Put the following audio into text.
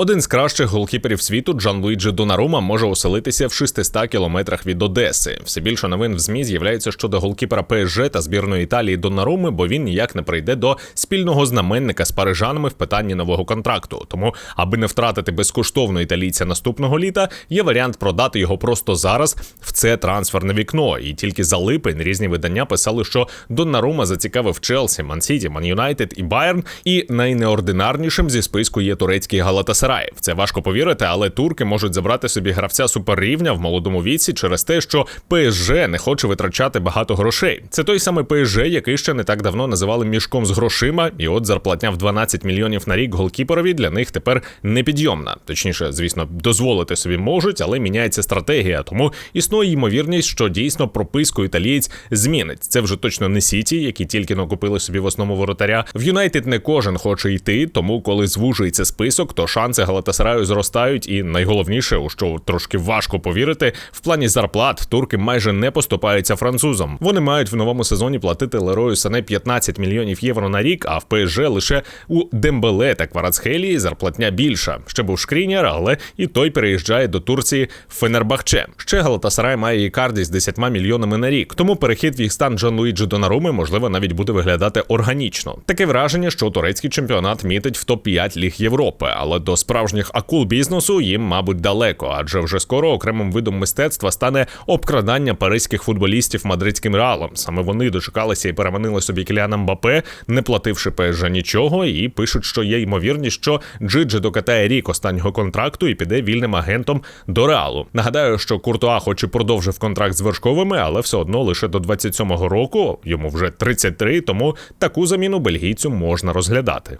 Один з кращих голкіперів світу Джан Луїджі Донарума може оселитися в 600 кілометрах від Одеси. Все більше новин в змі з'являється щодо голкіпера ПСЖ та збірної Італії Донаруми, бо він ніяк не прийде до спільного знаменника з парижанами в питанні нового контракту. Тому, аби не втратити безкоштовно італійця наступного літа, є варіант продати його просто зараз в це трансферне вікно. І тільки за липень різні видання писали, що Доннарума зацікавив Челсі, Мансіті, Ман Юнайтед і Байерн. І найнеординарнішим зі списку є турецький Галатасарай. В це важко повірити, але турки можуть забрати собі гравця суперрівня в молодому віці через те, що ПСЖ не хоче витрачати багато грошей. Це той самий ПСЖ, який ще не так давно називали мішком з грошима, і от зарплатня в 12 мільйонів на рік голкіперові для них тепер непідйомна. Точніше, звісно, дозволити собі можуть, але міняється стратегія. Тому існує ймовірність, що дійсно прописку італієць змінить. Це вже точно не Сіті, які тільки но купили собі в основу воротаря. В Юнайтед не кожен хоче йти, тому коли звужується список, то шанси Галатасараю зростають. І найголовніше, у що трошки важко повірити, в плані зарплат турки майже не поступаються французам. Вони мають в новому сезоні платити Лерою Сане 15 мільйонів євро на рік, а в ПСЖ лише у Дембеле та Кварацхелії зарплатня більша. Ще був Шкріняр, але і той переїжджає до Турції в Фенербахче. Ще Галатасарай має Ікарді з 10 мільйонами на рік. Тому перехід в їх стан Джан Луїджі Донаруми можливо навіть буде виглядати органічно. Таке враження, що турецький чемпіонат мітить в топ-5 ліг Європи, але до справжніх акул бізнесу їм, мабуть, далеко, адже вже скоро окремим видом мистецтва стане обкрадання паризьких футболістів мадридським реалом. Саме вони дочекалися і переманили собі Кіліана Мбапе, не плативши ПСЖ нічого, і пишуть, що є ймовірність, що Джиджи докатає рік останнього контракту і піде вільним агентом до реалу. Нагадаю, що Куртуа, хоч і продовжив контракт з вершковими, але все одно лише до 27-го року йому вже 33, тому таку заміну бельгійцю можна розглядати.